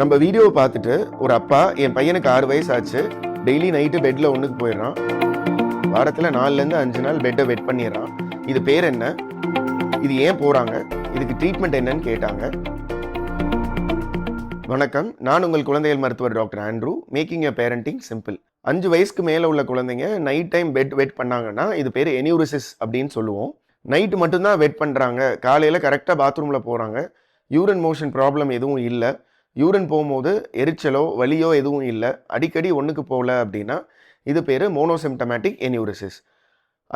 நம்ம வீடியோவை பார்த்துட்டு ஒரு அப்பா என் பையனுக்கு ஆறு வயசு ஆச்சு டெய்லி நைட்டு பெட்டில் ஒன்றுக்கு போயிடுறான். வாரத்தில் நாலுலேருந்து அஞ்சு நாள் பெட்டை வெட் பண்ணிடுறான். இது பேர் என்ன? இது ஏன் போகிறாங்க இதுக்கு ட்ரீட்மெண்ட் என்னன்னு கேட்டாங்க. வணக்கம். நான் உங்கள் குழந்தைகள் மருத்துவர் doctor Andrew. Making a parenting simple அஞ்சு வயசுக்கு மேலே உள்ள குழந்தைங்க நைட் டைம் பெட் வெட் பண்ணாங்கன்னா இது பேர் எனியூரிசிஸ் அப்படின்னு சொல்லுவோம். நைட்டு மட்டும்தான் வெட் பண்ணுறாங்க காலையில் கரெக்டாக பாத்ரூமில் போகிறாங்க யூரின் மோஷன் ப்ராப்ளம் எதுவும் இல்லை. யூரின் போகும்போது எரிச்சலோ வலியோ எதுவும் இல்லை. அடிக்கடி ஒன்றுக்கு போகல அப்படின்னா இது பேர் மோனோசிம்டமேட்டிக் எனியூரிசிஸ்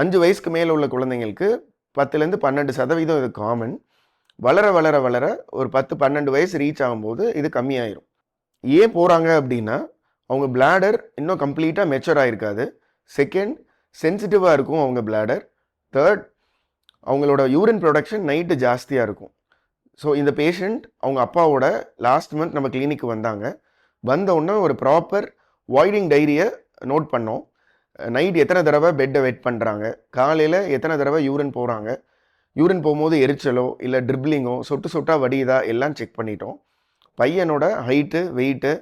அஞ்சு வயசுக்கு மேலே உள்ள குழந்தைங்களுக்கு பத்துலேருந்து பன்னெண்டு சதவீதம் இது காமன் வளர வளர வளர ஒரு பத்து பன்னெண்டு வயசு ரீச் ஆகும்போது இது கம்மியாயிரும். ஏன் போகிறாங்க அப்படின்னா அவங்க பிளாடர் இன்னும் கம்ப்ளீட்டாக மெச்சூர் ஆகிருக்காது செகண்ட் சென்சிட்டிவாக இருக்கும் அவங்க பிளாடர் தேர்ட் அவங்களோட யூரின் ப்ரொடக்ஷன் நைட்டு ஜாஸ்தியாக இருக்கும். ஸோ இந்த பேஷண்ட் அவங்க அப்பாவோட லாஸ்ட் மந்த் நம்ம கிளினிக்கு வந்தாங்க. வந்த உடனே ஒரு ப்ராப்பர் வாய்டிங் டைரியை நோட் பண்ணோம். நைட் எத்தனை தடவை பெட்டை வெயிட் பண்ணுறாங்க காலையில் எத்தனை தடவை யூரின் போகிறாங்க யூரின் போகும்போது எரிச்சலோ இல்லை ட்ரிப்ளிங்கோ சொட்டு சொட்டா வடியுதா? எல்லாம் செக் பண்ணிட்டோம். பையனோட ஹைட்டு வெயிட்டு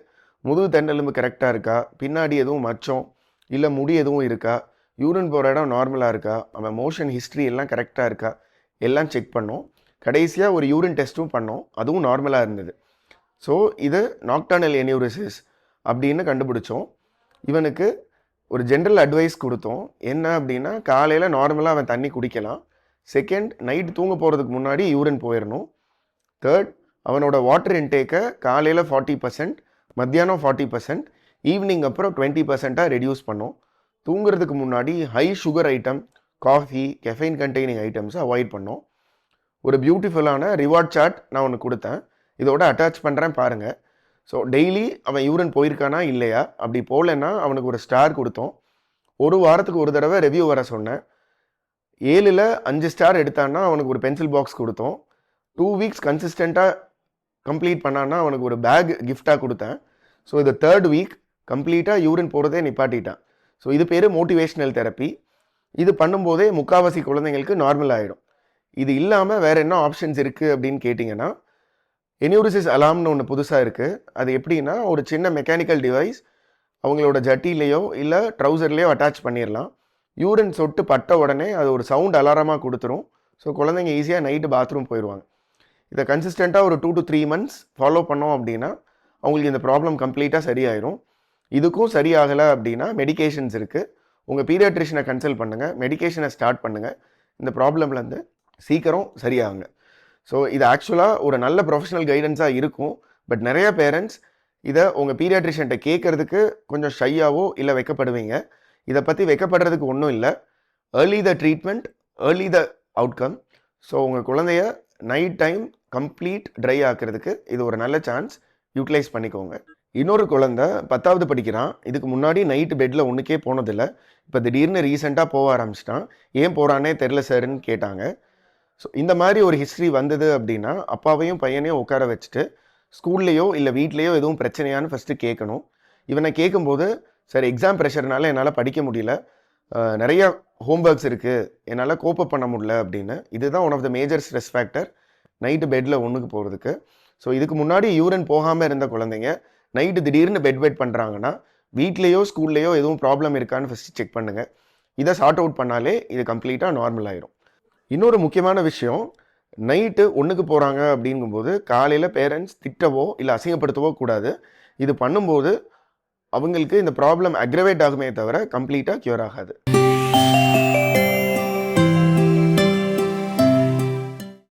முதுகு தண்டெலும்பு கரெக்டாக இருக்கா? பின்னாடி எதுவும் மச்சம்? இல்லை முடி எதுவும் இருக்கா? யூரின் போகிற இடம் நார்மலாக இருக்கா? அவன் மோஷன் ஹிஸ்ட்ரி எல்லாம் கரெக்டாக இருக்கா? எல்லாம் செக் பண்ணோம். கடைசியாக ஒரு யூரின் டெஸ்ட்டும் பண்ணோம். அதுவும் நார்மலாக இருந்தது. ஸோ இது நாக்டானல் எனியூரிசிஸ் அப்படின்னு கண்டுபிடிச்சோம். இவனுக்கு ஒரு ஜென்ரல் அட்வைஸ் கொடுத்தோம். என்ன அப்படின்னா காலையில் நார்மலாக அவன் தண்ணி குடிக்கலாம். செகண்ட் நைட் தூங்க போகிறதுக்கு முன்னாடி யூரின் போயிடணும் தேர்ட் அவனோட வாட்டர் இன்டேக்கை காலையில் ஃபார்ட்டி பர்சன்ட் மத்தியானம் ஃபார்ட்டி பர்சன்ட் ஈவினிங் அப்புறம் டுவெண்ட்டி பர்சண்ட்டாக ரெடியூஸ் பண்ணோம். தூங்குறதுக்கு முன்னாடி high sugar item coffee caffeine containing ஐட்டம்ஸை avoid பண்ணோம். ஒரு பியூட்டிஃபுல்லான ரிவார்ட் சார்ட் நான் ஒன்று கொடுத்தேன். இதோட அட்டாச் பண்ணுறேன் பாருங்கள் ஸோ டெய்லி அவன் யூரின் போயிருக்கானா? இல்லையா? அப்படி போகலன்னா அவனுக்கு ஒரு ஸ்டார் கொடுத்தோம். ஒரு வாரத்துக்கு ஒரு தடவை ரிவ்யூ வர சொன்னேன். ஏழில் அஞ்சு ஸ்டார் எடுத்தான்னா அவனுக்கு ஒரு பென்சில் பாக்ஸ் கொடுத்தோம். டூ வீக்ஸ் கன்சிஸ்டண்ட்டாக கம்ப்ளீட் பண்ணான்னா அவனுக்கு ஒரு பேக் கிஃப்டாக கொடுத்தேன். ஸோ இது தேர்ட் வீக் கம்ப்ளீட்டாக யூரின் போகிறதே நிப்பாட்டிட்டான். ஸோ இது பேர் மோட்டிவேஷ்னல் தெரப்பி இது பண்ணும்போதே முக்காவாசி குழந்தைங்களுக்கு நார்மல் ஆகிடும் இது இல்லாமல் வேறு என்ன ஆப்ஷன்ஸ் இருக்குது அப்படின்னு கேட்டிங்கன்னா எனியூரிசிஸ் அலாம்னு ஒன்று புதுசாக இருக்குது அது எப்படின்னா ஒரு சின்ன மெக்கானிக்கல் டிவைஸ் அவங்களோட ஜட்டிலேயோ இல்லை ட்ரௌசர்லேயோ அட்டாச் பண்ணிடலாம் யூரின் சொட்டு பட்ட உடனே அது ஒரு சவுண்ட் அலாரமாக கொடுத்துரும். ஸோ குழந்தைங்க ஈஸியாக நைட்டு பாத்ரூம் போயிடுவாங்க இதை கன்சிஸ்டண்ட்டாக ஒரு two to three months follow பண்ணோம் அப்படின்னா அவங்களுக்கு இந்த ப்ராப்ளம் கம்ப்ளீட்டாக சரியாயிரும். இதுக்கும் சரியாகலை அப்படின்னா மெடிகேஷன்ஸ் இருக்குது உங்கள் பீரியாட்ரிஷனை கன்சல்ட் பண்ணுங்கள் மெடிகேஷனை ஸ்டார்ட் பண்ணுங்கள் இந்த ப்ராப்ளம்லேருந்து சீக்கிரம் சரியாகுங்க. ஸோ இது ஆக்சுவலாக ஒரு நல்ல ப்ரொஃபஷனல் கைடன்ஸாக இருக்கும். பட் நிறைய பேரண்ட்ஸ் இதை உங்கள் பீரியாட்ரிஷன்ட்ட கேட்குறதுக்கு கொஞ்சம் ஷையாவோ இல்லை வைக்கப்படுவீங்க. இதை பற்றி வைக்கப்படுறதுக்கு ஒன்றும் இல்லை. Early the treatment early the outcome so உங்கள் குழந்தைய நைட் டைம் கம்ப்ளீட் ட்ரை ஆக்கிறதுக்கு இது ஒரு நல்ல சான்ஸ் யூட்டிலைஸ் பண்ணிக்கோங்க. இன்னொரு குழந்தை பத்தாவது படிக்கிறான். இதுக்கு முன்னாடி நைட்டு பெட்டில் ஒன்றுக்கே போனதில்லை. இப்போ திடீர்னு ரீசெண்டாக போக ஆரம்பிச்சிட்டான். ஏன் போகிறானே தெரில சார்ன்னு கேட்டாங்க. ஸோ இந்த மாதிரி ஒரு ஹிஸ்ட்ரி வந்தது அப்படின்னா அப்பாவையும் பையனையும் உட்கார வச்சுட்டு ஸ்கூல்லையோ இல்லை வீட்லேயோ எதுவும் பிரச்சனையான்னு ஃபஸ்ட்டு கேட்கணும் இவனை கேட்கும்போது சார் எக்ஸாம் ப்ரெஷர்னால என்னால் படிக்க முடியல. நிறைய ஹோம்ஒர்க்ஸ் இருக்குது என்னால் கோப்பப் பண்ண முடியல அப்படின்னு. இதுதான் one of the major stress factor night பெட்டில் ஒன்றுக்கு போகிறதுக்கு ஸோ இதுக்கு முன்னாடி யூரின் போகாமல் இருந்த குழந்தைங்க நைட்டு திடீர்னு பெட் வெட் பண்ணுறாங்கன்னா வீட்லேயோ ஸ்கூல்லையோ எதுவும் ப்ராப்ளம் இருக்கான்னு ஃபஸ்ட்டு செக் பண்ணுங்கள் இதை சார்ட் அவுட் பண்ணாலே இது கம்ப்ளீட்டாக நார்மல் ஆயிரும். இன்னொரு முக்கியமான விஷயம் நைட்டு ஒன்றுக்கு போகிறாங்க அப்படிங்கும்போது காலையில் பேரண்ட்ஸ் திட்டவோ இல்லை அசிங்கப்படுத்தவோ கூடாது. இது பண்ணும்போது அவங்களுக்கு இந்த ப்ராப்ளம் அக்ரவேட் ஆகுமே தவிர கம்ப்ளீட்டாக க்யூர் ஆகாது.